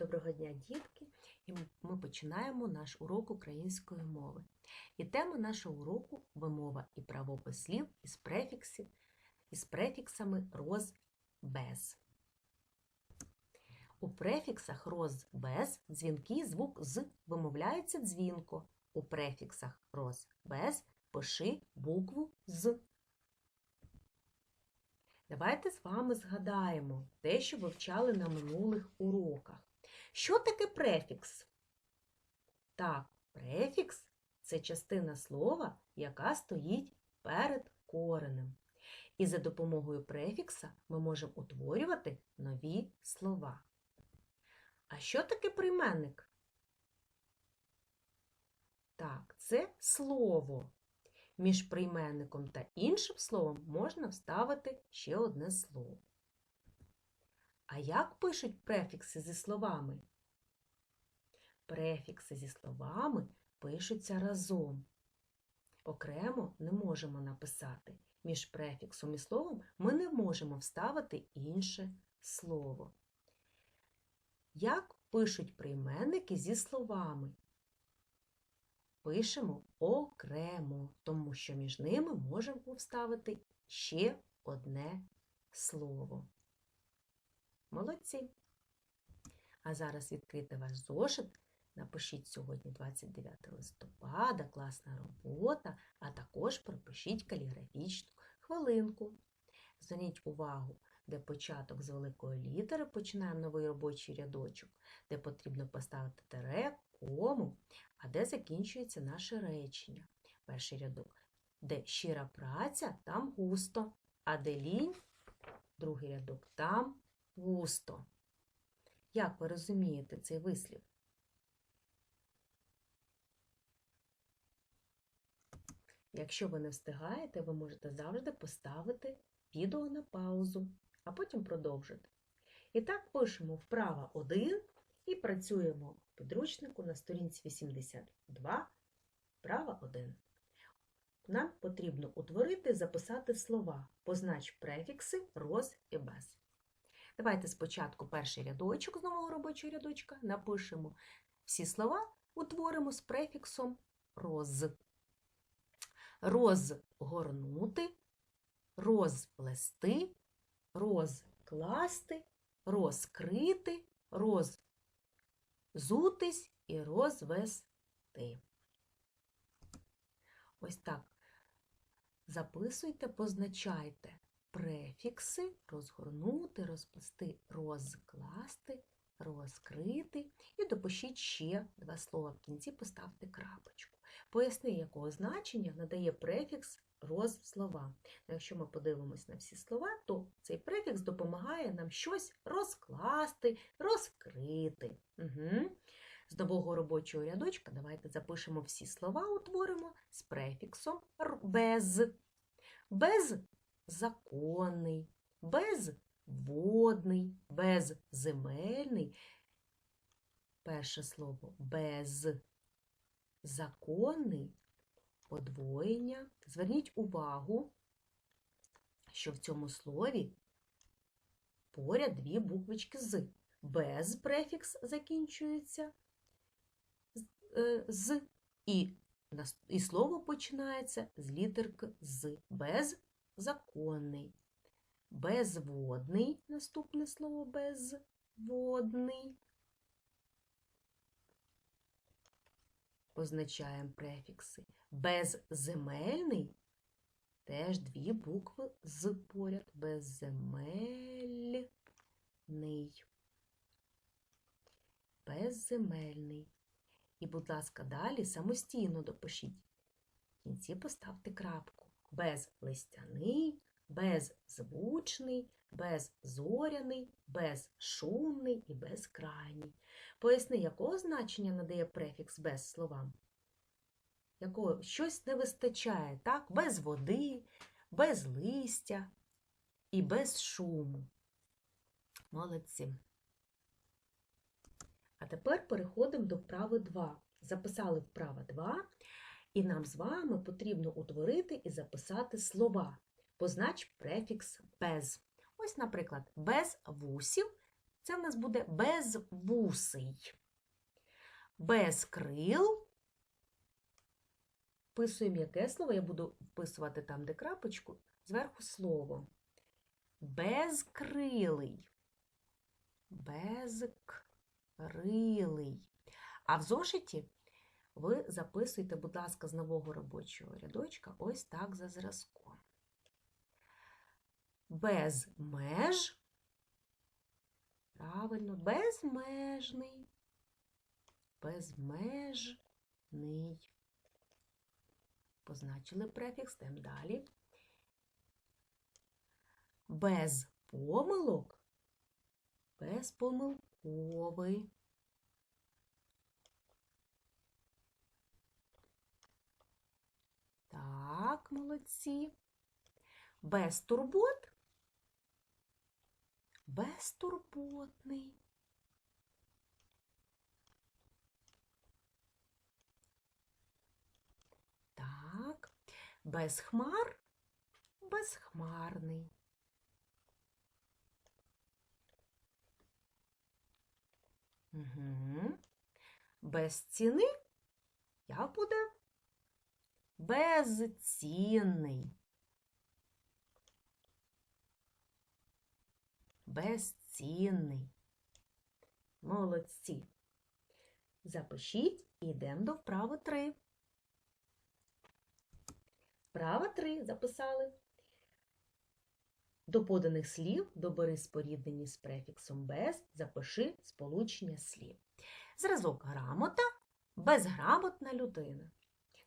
Доброго дня, дітки! І ми- починаємо наш урок української мови. І тема нашого уроку вимова і правопис слів із префіксів, із префіксами роз без. У префіксах роз без дзвінкий звук з вимовляється дзвінко. У префіксах роз без пиши букву з. Давайте з вами згадаємо те, що вивчали на минулих уроках. Що таке префікс? Так, префікс це частина слова, яка стоїть перед коренем. І за допомогою префікса ми можемо утворювати нові слова. А що таке прийменник? Так, це слово. Між прийменником та іншим словом можна вставити ще одне слово. А як пишуть префікси зі словами? Префікси зі словами пишуться разом. Окремо не можемо написати. Між префіксом і словом ми не можемо вставити інше слово. Як пишуть прийменники зі словами? Пишемо окремо, тому що між ними можемо вставити ще одне слово. Молодці! А зараз відкрити ваш зошит. Напишіть сьогодні 29 листопада, класна робота, а також пропишіть каліграфічну хвилинку. Зверніть увагу, де початок з великої літери починаємо новий робочий рядочок, де потрібно поставити тире, кому, а де закінчується наше речення. Перший рядок. Де щира праця, там густо, а де лінь, другий рядок, там густо. Як ви розумієте цей вислів? Якщо ви не встигаєте, ви можете завжди поставити відео на паузу, а потім продовжити. І так пишемо вправа 1 і працюємо в підручнику на сторінці 82, вправа 1. Нам потрібно утворити, записати слова, познач префікси роз і без. Давайте спочатку перший рядочок з нового робочого рядочка напишемо всі слова, утворимо з префіксом роз. Розгорнути, розплести, розкласти, розкрити, роззутись і розвести. Ось так. Записуйте, позначайте префікси розгорнути, розплести, розкласти, розкрити і допишіть ще два слова. В кінці поставте крапочку. Поясни, якого значення надає префікс роз слова. Якщо ми подивимось на всі слова, то цей префікс допомагає нам щось розкласти, розкрити. Угу. З нового робочого рядочка давайте запишемо всі слова, утворимо з префіксом р- без. Беззаконний, безводний, безземельний. Перше слово беззаконний, подвоєння. Зверніть увагу, що в цьому слові поряд дві буквочки з. Без префікс закінчується з- е, і, і слово починається з літерки з. Беззаконний. Безводний. Наступне слово безводний. Позначаємо префікси. Безземельний. Теж дві букви з поряд. Безземельний. Безземельний. І, будь ласка, далі самостійно допишіть. В кінці поставте крапку. Безлистяний, беззвучний, беззоряний, безшумний і безкрайній. Поясни, якого значення надає префікс без словам? Якого щось не вистачає, так? Без води, без листя і без шуму. Молодці. А тепер переходимо до вправи 2. Записали вправа 2, і нам з вами потрібно утворити і записати слова. Познач префікс без. Ось, наприклад, без вусів Це в нас буде безвусий. Без крил. Вписуємо яке слово, я буду вписувати там, де крапочку, зверху слово. Безкрилий. Безкрилий. А в зошиті ви записуйте, будь ласка, з нового робочого рядочка ось так за зразком. Без меж. Правильно, безмежний. Безмежний. Позначили префікс, йдемо далі. Без помилок. Безпомилковий. Молодці. Без турбот. Безтурботний. Так, без хмар, безхмарний. Угу. Без ціни як буде? Безцінний. Безцінний. Молодці. Запишіть і йдемо до вправи 3. Вправа 3 записали. До поданих слів добери споріднені з префіксом без, запиши сполучення слів. Зразок грамота безграмотна людина.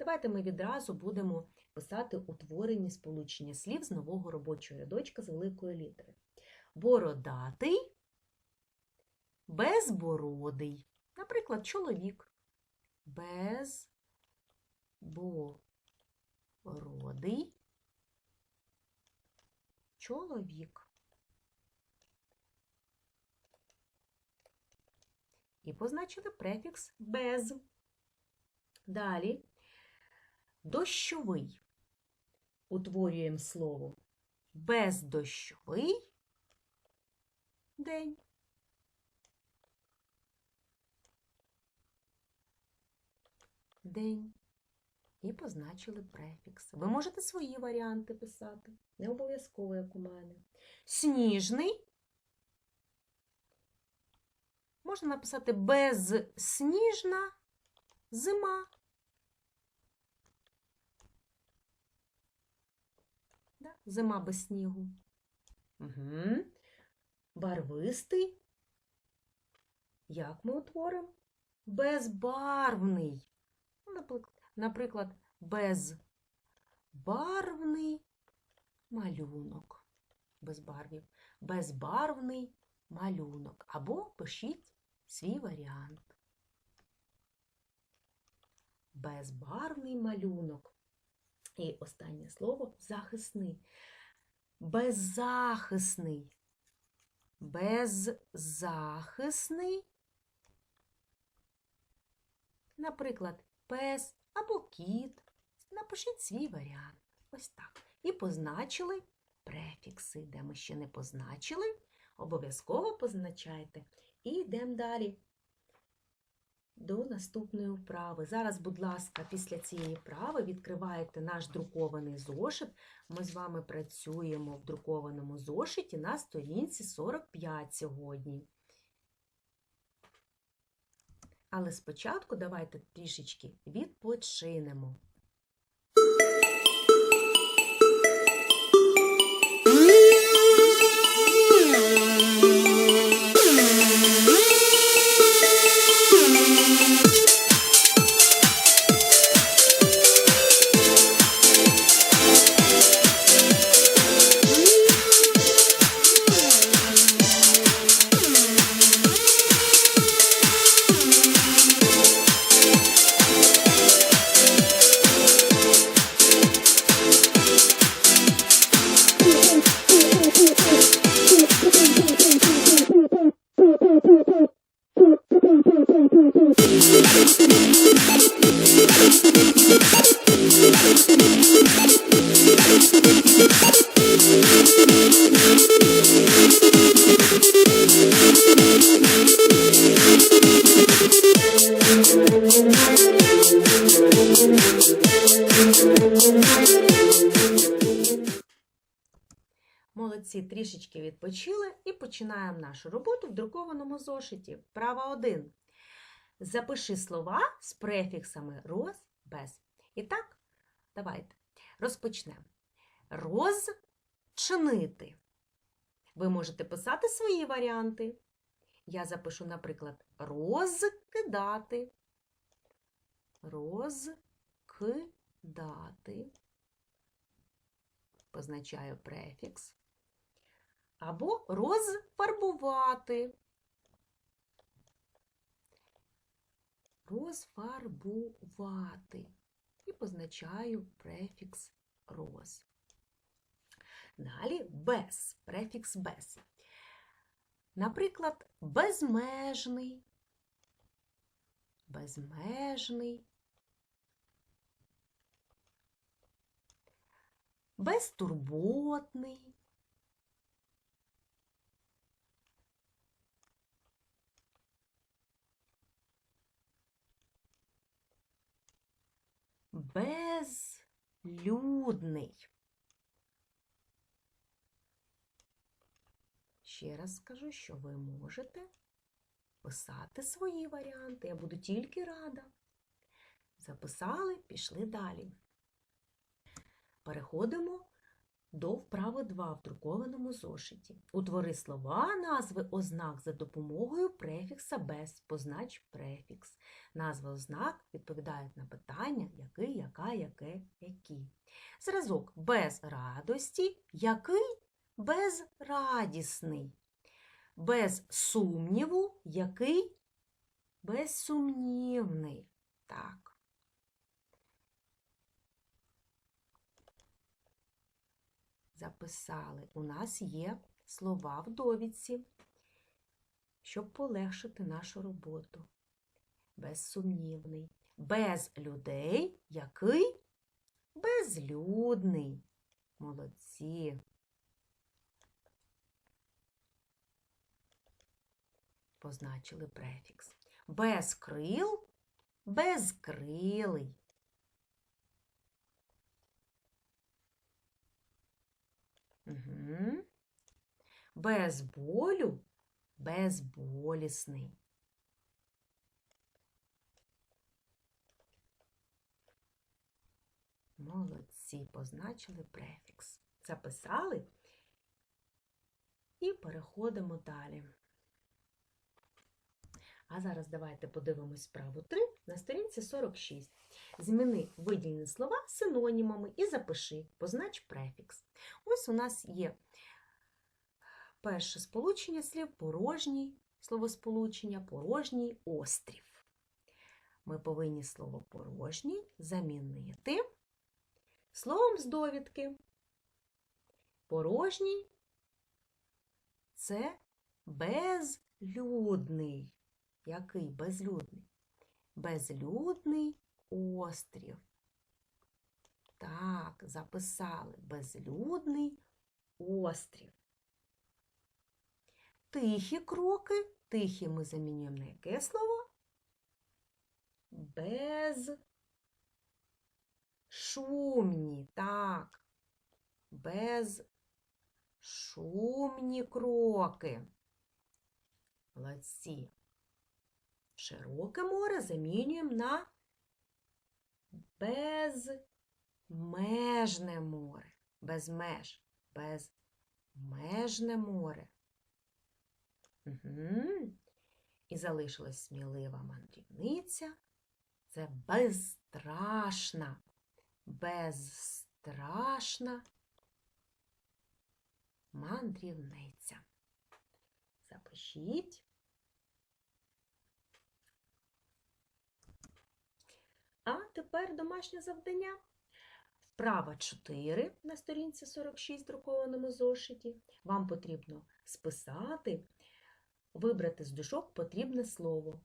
Давайте ми відразу будемо писати утворені сполучення слів з нового робочого рядочка з великої літери. Бородатий, безбородий. Наприклад, чоловік. Безбородий чоловік. І позначили префікс без. Далі дощовий. Утворюємо слово бездощовий день. День. І позначили префікс. Ви можете свої варіанти писати, не обов'язково, як у мене. Сніжний. Можна написати безсніжна зима. Зима без снігу. Угу. Барвистий. Як ми утворимо? Безбарвний. Ну, Наприклад, безбарвний малюнок. Безбарвів. Безбарвний малюнок. Або пишіть свій варіант. Безбарвний малюнок. І останнє слово захисний. Беззахисний. Беззахисний. Наприклад, пес або кіт. Напишіть свій варіант. Ось так. І позначили префікси, де ми ще не позначили. Обов'язково позначайте. І йдемо далі до наступної вправи. Зараз, будь ласка, після цієї вправи відкриваєте наш друкований зошит. Ми з вами працюємо в друкованому зошиті на сторінці 45 сьогодні. Але спочатку давайте трішечки відпочинемо. Молодці, трішечки відпочили і починаємо нашу роботу в друкованому зошиті. Вправа 1. Запиши слова з префіксами роз, без. І так, давайте розпочнемо. Розчинити. Ви можете писати свої варіанти. Я запишу, наприклад, розкидати. Розкидати. Позначаю префікс. Або розфарбувати. Розфарбувати. І позначаю префікс роз. Далі без, префікс без. Наприклад, безмежний, безмежний, безтурботний, безлюдний. Ще раз скажу, що ви можете писати свої варіанти. Я буду тільки рада. Записали, пішли далі. Переходимо до вправи 2 в друкованому зошиті. Утвори слова, назви ознак за допомогою префікса без, познач префікс. Назви ознак відповідають на питання який, яка, яке, які. Зразок без радості, який безрадісний. Без сумніву, який безсумнівний. Так. Записали. У нас є слова в довідці, щоб полегшити нашу роботу. Безсумнівний. Без людей, який безлюдний. Молодці. позначили префікс. Без крил безкрилий. Угу. Без болю безболісний. Молодці, позначили префікс. Записали і переходимо далі. А зараз давайте подивимось справу 3 на сторінці 46. Зміни виділені слова синонімами і запиши, познач префікс. Ось у нас є перше сполучення слів порожній словосполучення, порожній острів. Ми повинні слово порожній замінити словом з довідки. Порожній це безлюдний. Який безлюдний? Безлюдний острів. Так, записали безлюдний острів. Тихі кроки. Тихі ми замінюємо на яке слово? Безшумні. Так. Безшумні кроки. Молодці. Широке море замінюємо на безмежне море. Безмеж. Безмежне море. Угу. І залишилась смілива мандрівниця. Це безстрашна, безстрашна мандрівниця. Запишіть. А тепер домашнє завдання. Вправа 4 на сторінці 46 в друкованому зошиті. Вам потрібно списати, вибрати з дужок потрібне слово.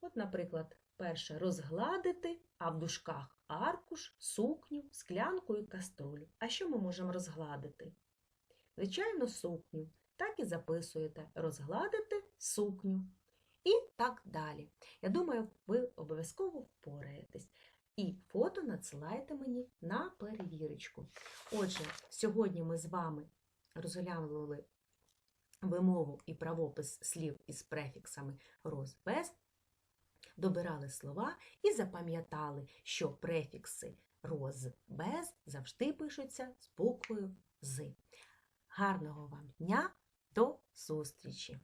От, наприклад, перше розгладити, а в дужках аркуш, сукню, склянку і каструлю. А що ми можемо розгладити? Звичайно, сукню. Так і записуєте розгладити сукню. І так далі. Я думаю, ви обов'язково впораєтесь. І фото надсилайте мені на перевірочку. Отже, сьогодні ми з вами розглянули вимову і правопис слів із префіксами роз без, добирали слова і запам'ятали, що префікси роз без завжди пишуться з буквою з. Гарного вам дня! До зустрічі!